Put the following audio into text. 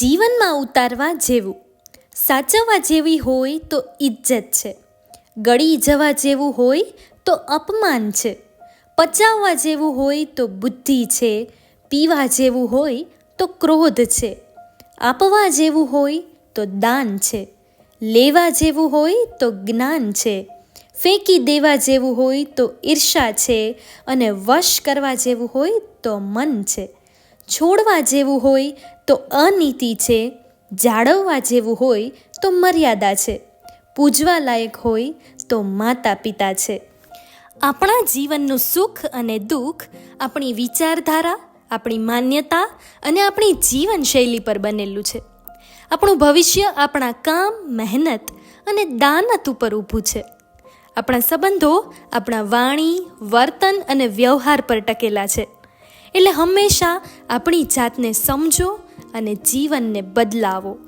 જીવનમાં ઉતારવા જેવું. સાચવવા જેવી હોય તો ઇજ્જત છે. ગળી જવા જેવું હોય તો અપમાન છે. પચાવવા જેવું હોય તો બુદ્ધિ છે. પીવા જેવું હોય તો ક્રોધ છે. આપવા જેવું હોય તો દાન છે. લેવા જેવું હોય તો જ્ઞાન છે. ફેંકી દેવા જેવું હોય તો ઈર્ષા છે અને વશ કરવા જેવું હોય તો મન છે. છોડવા જેવું હોય તો અનીતિ છે, જાળવવા જેવું હોય તો મર્યાદા છે, પૂજવા લાયક હોય તો માતા પિતા છે. આપણા જીવનનું સુખ અને દુઃખ આપણી વિચારધારા, આપણી માન્યતા અને આપણી જીવનશૈલી પર બનેલું છે. આપણું ભવિષ્ય આપણા કામ, મહેનત અને દાનત ઉપર ઊભું છે. આપણા સંબંધો, આપણા વાણી, વર્તન અને વ્યવહાર પર ટકેલા છે. એટલે હંમેશા આપણી જાતને સમજો અને જીવનને બદલાવો.